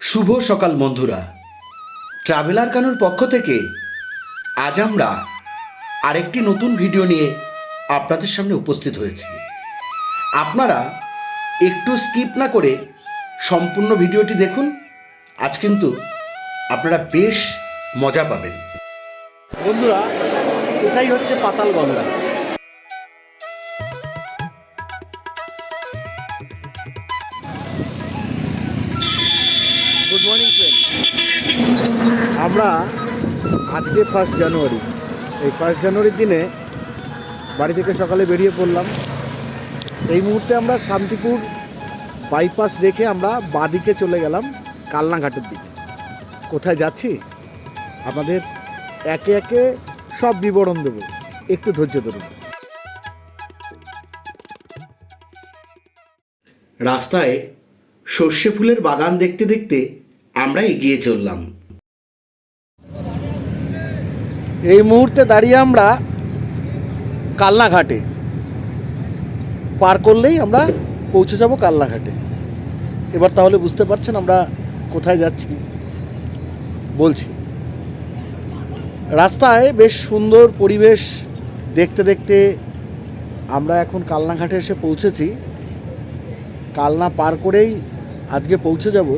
শুভ সকাল বন্ধুরা। ট্রাভেলার কানুর পক্ষ থেকে আজ আমরা আরেকটি নতুন ভিডিও নিয়ে আপনাদের সামনে উপস্থিত হয়েছি। আপনারা একটু স্কিপ না করে সম্পূর্ণ ভিডিওটি দেখুন। আজ কিন্তু আপনারা বেশ মজা পাবেন। বন্ধুরা, এটাই হচ্ছে পাতাল গঙ্গা। মর্নিং আমরা আজকে ফার্স্ট জানুয়ারি এই ফার্স্ট জানুয়ারির দিনে বাড়ি থেকে সকালে বেরিয়ে পড়লাম। এই মুহূর্তে আমরা শান্তিপুর বাইপাস রেখে আমরা বাঁদিকে চলে গেলাম কালনাঘাটের দিকে। কোথায় যাচ্ছি? আপনাদের একে একে সব বিবরণ দেবো। একটু ধৈর্য ধরুন। রাস্তায় সর্ষে ফুলের বাগান দেখতে দেখতে আমরা এগিয়ে চললাম। এই মুহূর্তে দাঁড়িয়ে আমরা কালনাঘাটে। পার করলেই আমরা পৌঁছে যাব কালনাঘাটে। এবার তাহলে বুঝতে পারছেন আমরা কোথায় যাচ্ছি। বলছি, রাস্তায় বেশ সুন্দর পরিবেশ দেখতে দেখতে আমরা এখন কালনাঘাটে এসে পৌঁছেছি। কালনা পার করেই আজকে পৌঁছে যাব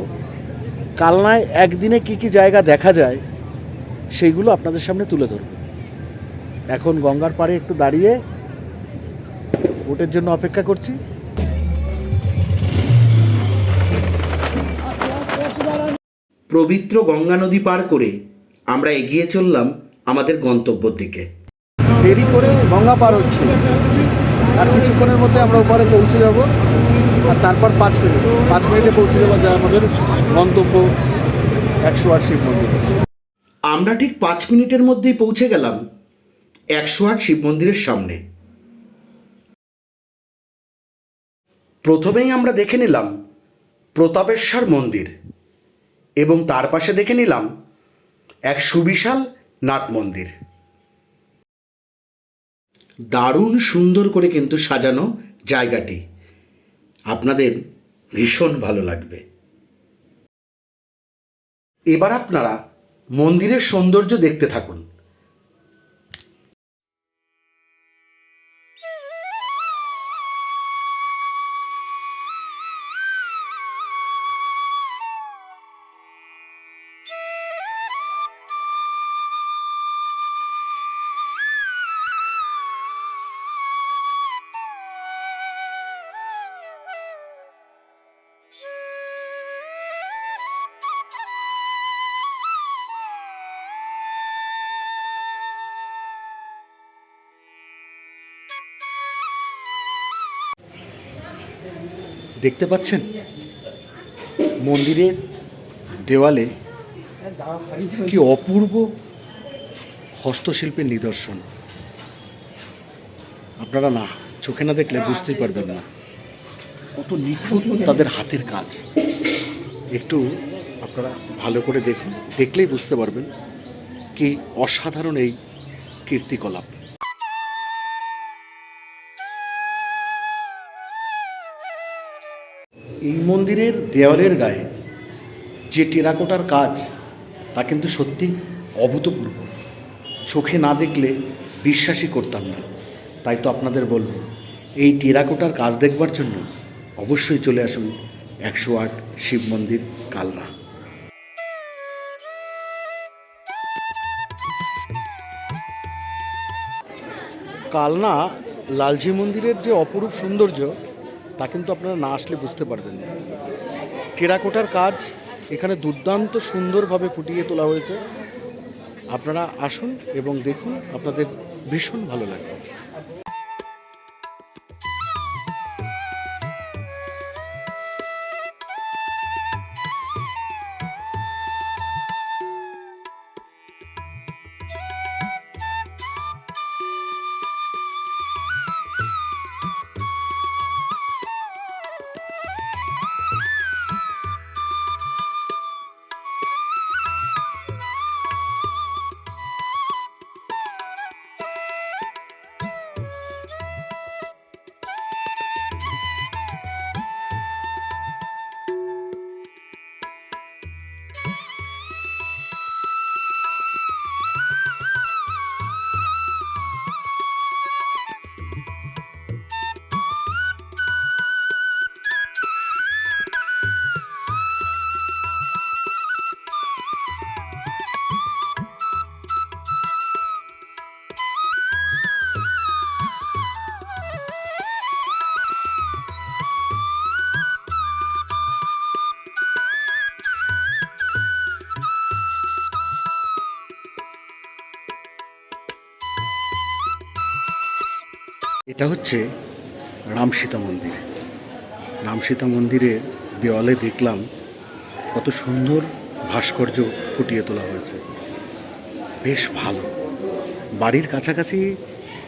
কালনায় একদিনে কি কি জায়গা দেখা যায় সেইগুলো আপনাদের সামনে তুলে ধরব। এখন গঙ্গার পাড়ে একটু দাঁড়িয়ে ভোটের জন্য অপেক্ষা করছি। পবিত্র গঙ্গা নদী পার করে আমরা এগিয়ে চললাম আমাদের গন্তব্যের দিকে। দেরি করে গঙ্গা পার হচ্ছে। আর কিছুক্ষণের মধ্যে আমরা ওপারে পৌঁছে যাব। আর তারপর পাঁচ মিনিট। পাঁচ মিনিটে পৌঁছে যাব যা আমাদের গন্তব্য একশো আট শিব মন্দির। আমরা ঠিক পাঁচ মিনিটের মধ্যেই পৌঁছে গেলাম একশো আট শিব মন্দিরের সামনে। প্রথমেই আমরা দেখে নিলাম প্রতাপেশ্বর মন্দির এবং তার পাশে দেখে নিলাম এক সুবিশাল নাট মন্দির। দারুণ সুন্দর করে কিন্তু সাজানো জায়গাটি। আপনাদের ভীষণ ভালো লাগবে। এবার আপনারা মন্দিরের সৌন্দর্য দেখতে থাকুন। দেখতে পাচ্ছেন? মন্দিরের দেওয়ালে কি অপূর্ব হস্তশিল্পের নিদর্শন। আপনারা না, চোখে না দেখলে বুঝতেই পারবেন না। কত নিখুঁত তাদের হাতের কাজ। একটু আপনারা ভালো করে দেখুন, দেখলেই বুঝতে পারবেন কি অসাধারণ এই কীর্তিকলাপ। এই মন্দিরের দেওয়ালের গায়ে যে টেরাকোটার কাজ, তা কিন্তু সত্যি অভূতপূর্ব। চোখে না দেখলে বিশ্বাসই করতাম না। তাই তো আপনাদের বলব, এই টেরাকোটার কাজ দেখবার জন্য অবশ্যই চলে আসুন একশো আট শিব মন্দির, কালনা। কালনা লালজি মন্দিরের যে অপরূপ সৌন্দর্য তা কিন্তু আপনারা না আসলে বুঝতে পারবেন না। টেরাকোটার কাজ এখানে দুর্দান্ত সুন্দরভাবে ফুটিয়ে তোলা হয়েছে। আপনারা আসুন এবং দেখুন, আপনাদের ভীষণ ভালো লাগবে। এটা হচ্ছে রামসীতা মন্দির। রামসীতা মন্দিরের দেওয়ালে দেখলাম কত সুন্দর ভাস্কর্য ফুটিয়ে তোলা হয়েছে। বেশ ভালো। বাড়ির কাছাকাছি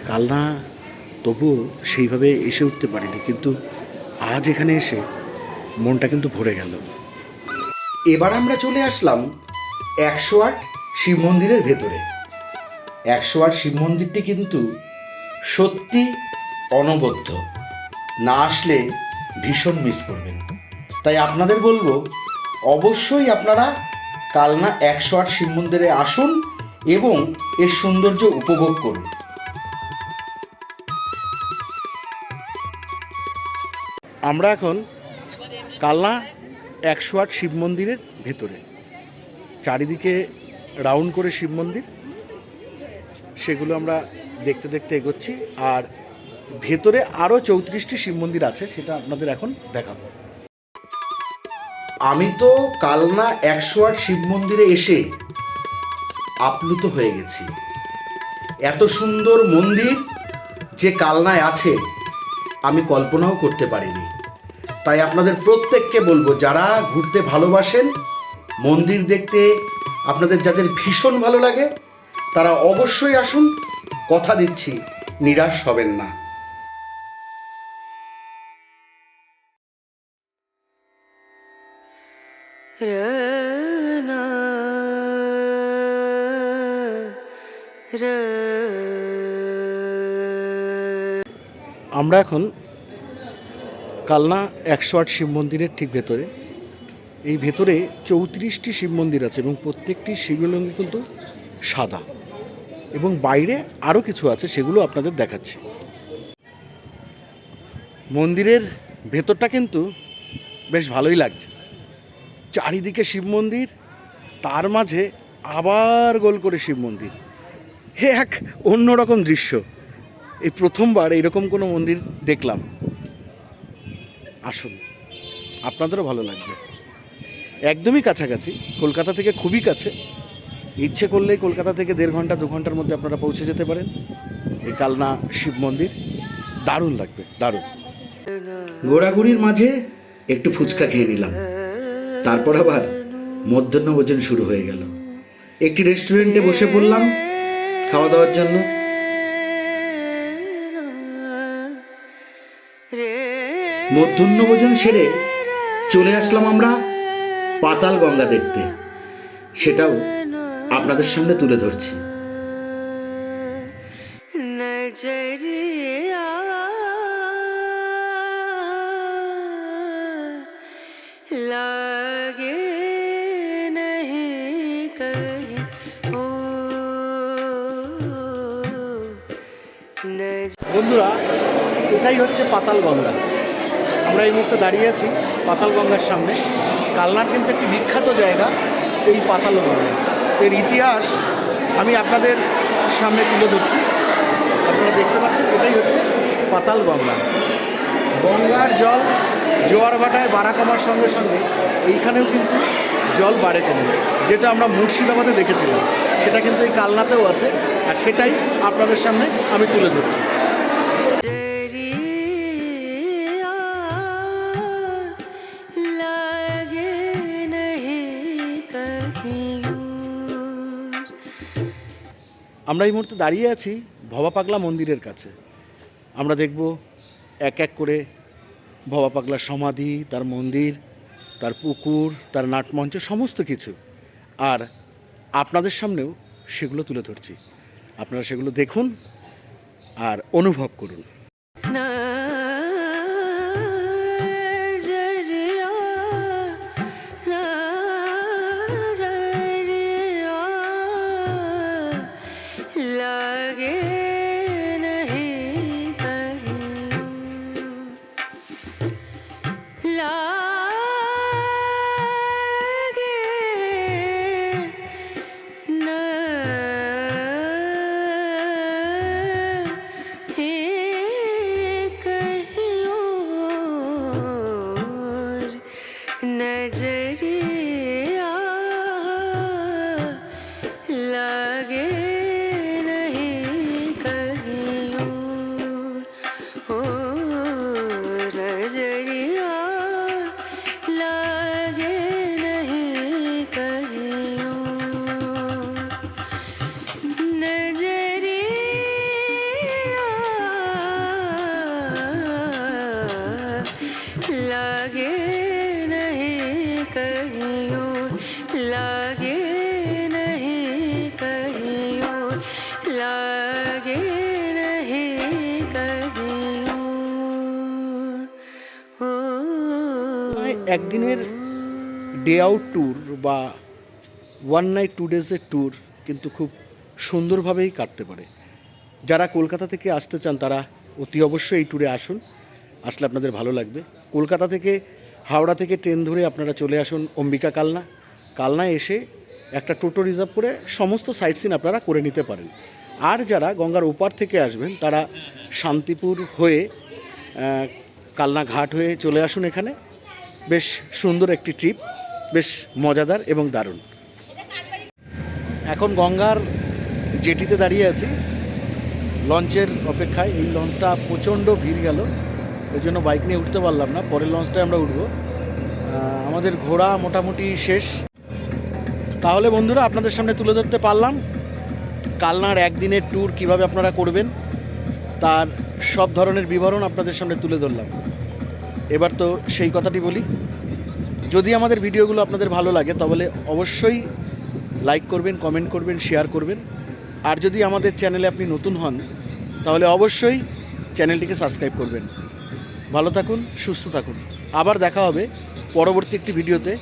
কালনা তবুও সেইভাবে এসে উঠতে পারিনি, কিন্তু আজ এখানে এসে মনটা কিন্তু ভরে গেল। এবার আমরা চলে আসলাম একশো আট শিব মন্দিরের ভেতরে। একশো আট শিব মন্দিরটি কিন্তু সত্যি অনবদ্য। না আসলে ভীষণ মিস করবেন। তাই আপনাদের বলব, অবশ্যই আপনারা কালনা একশো আট শিব মন্দিরে আসুন এবং এর সৌন্দর্য উপভোগ করুন। আমরা এখন কালনা একশো আট শিব মন্দিরের ভেতরে। চারিদিকে রাউন্ড করে শিব মন্দির। সেগুলো আমরা দেখতে দেখতে এগোচ্ছি। আর ভেতরে আরও চৌত্রিশটি শিব মন্দির আছে, সেটা আপনাদের এখন দেখাবো। আমি তো কালনা একশো আট শিব মন্দিরে এসে আপ্লুত হয়ে গেছি। এত সুন্দর মন্দির যে কালনায় আছে, আমি কল্পনাও করতে পারিনি। তাই আপনাদের প্রত্যেককে বলব, যারা ঘুরতে ভালোবাসেন, মন্দির দেখতে আপনাদের যাদের ভীষণ ভালো লাগে, তারা অবশ্যই আসুন। কথা দিচ্ছি নিরাশ হবেন না। আমরা এখন কালনা একশো আট শিব মন্দিরের ঠিক ভেতরে। এই ভেতরে চৌত্রিশটি শিব মন্দির আছে এবং প্রত্যেকটি শিবলিঙ্গ কিন্তু সাদা। এবং বাইরে আরও কিছু আছে, সেগুলো আপনাদের দেখাচ্ছি। মন্দিরের ভেতরটা কিন্তু বেশ ভালোই লাগছে। চারিদিকে শিব মন্দির, তার মাঝে আবার গোল করে শিব মন্দির। হে এক অন্যরকম দৃশ্য। এই প্রথমবার এইরকম কোনো মন্দির দেখলাম। আসুন, আপনাদেরও ভালো লাগবে। একদমই কাছাকাছি, কলকাতা থেকে খুবই কাছে। ইচ্ছে করলেই কলকাতা থেকে দেড় ঘণ্টা, দু ঘণ্টার মধ্যে আপনারা পৌঁছে যেতে পারেন। এই কালনা শিব মন্দির। দারুণ লাগবে, দারুণ। ঘোরাঘুরির মাঝে একটু ফুচকা খেয়ে নিলাম। তারপর আবার মধ্যাহ্ন ভোজন শুরু হয়ে গেল। একটি রেস্টুরেন্টে বসে পড়লাম খাওয়া দাওয়ার জন্য। মধ্যাহ্ন ভোজন সেরে চলে আসলাম আমরা পাতাল গঙ্গা দেখতে। সেটাও আপনাদের সামনে তুলে ধরছি। বন্ধুরা এটাই হচ্ছে পাতাল গঙ্গা। আমরা এই মুহূর্তে দাঁড়িয়ে আছি পাতাল গঙ্গার সামনে। কালনার কিন্তু একটি বিখ্যাত জায়গা এই পাতাল গঙ্গা। এর ইতিহাস আমি আপনাদের সামনে তুলে ধরছি। আপনারা দেখতে পাচ্ছেন, এটাই হচ্ছে পাতাল গঙ্গা। গঙ্গার জল জোয়ার ভাটায় বাড়া কমার সঙ্গে সঙ্গে, এইখানেও কিন্তু জল বাড়ে কমে যেটা আমরা মুর্শিদাবাদে দেখেছিলাম, সেটা কিন্তু এই কালনাতেও আছে, আর সেটাই আপনাদের সামনে আমি তুলে ধরছি। আমরা এই মুহূর্তে দাঁড়িয়ে আছি ভবা পাগলা মন্দিরের কাছে। আমরা দেখব এক এক করে ভবা পাগলার সমাধি, তার মন্দির, তার পুকুর, তার নাটমঞ্চ, সমস্ত কিছু। আর আপনাদের সামনেও সেগুলো তুলে ধরছি। আপনারা সেগুলো দেখুন আর অনুভব করুন। না লাগে नहीं कहीं लागे नहीं कहीं लागे একদিনের ডে আউট ট্যুর বা ওয়ান নাইট টু ডেজের ট্যুর কিন্তু খুব সুন্দরভাবেই কাটতে পারে। যারা কলকাতা থেকে আসতে চান, তারা অতি অবশ্যই এই ট্যুরে আসুন। আসলে আপনাদের ভালো লাগবে। কলকাতা থেকে হাওড়া থেকে ট্রেন ধরে আপনারা চলে আসুন অম্বিকা কালনা। কালনা এসে একটা টোটো রিজার্ভ করে সমস্ত সাইট সিন আপনারা করে নিতে পারেন। আর যারা গঙ্গার ওপার থেকে আসবেন, তারা শান্তিপুর হয়ে কালনা ঘাট হয়ে চলে আসুন এখানে। বেশ সুন্দর একটি ট্রিপ, বেশ মজাদার এবং দারুণ। এখন গঙ্গার জেটিতে দাঁড়িয়ে আছি। লঞ্চের অপেক্ষায় এই লঞ্চটা প্রচণ্ড ভিড় গেল। ওই জন্য বাইক নিয়ে উঠতে পারলাম না। পরের লঞ্চটায় আমরা উঠবো। আমাদের ঘোরা মোটামুটি শেষ। তাহলে বন্ধুরা, আপনাদের সামনে তুলে ধরতে পারলাম কালনার একদিনের ট্যুর কীভাবে আপনারা করবেন, তার সব ধরনের বিবরণ আপনাদের সামনে তুলে ধরলাম। এবার তো সেই কথাটি বলি। যদি আমাদের ভিডিওগুলো আপনাদের ভালো লাগে, তাহলে অবশ্যই লাইক করবেন কমেন্ট করবেন শেয়ার করবেন। আর যদি আমাদের চ্যানেলে আপনি নতুন হন, তাহলে অবশ্যই চ্যানেলটিকে সাবস্ক্রাইব করবেন। ভালো থাকুন সুস্থ থাকুন। আবার দেখা হবে পরবর্তী একটি ভিডিওতে।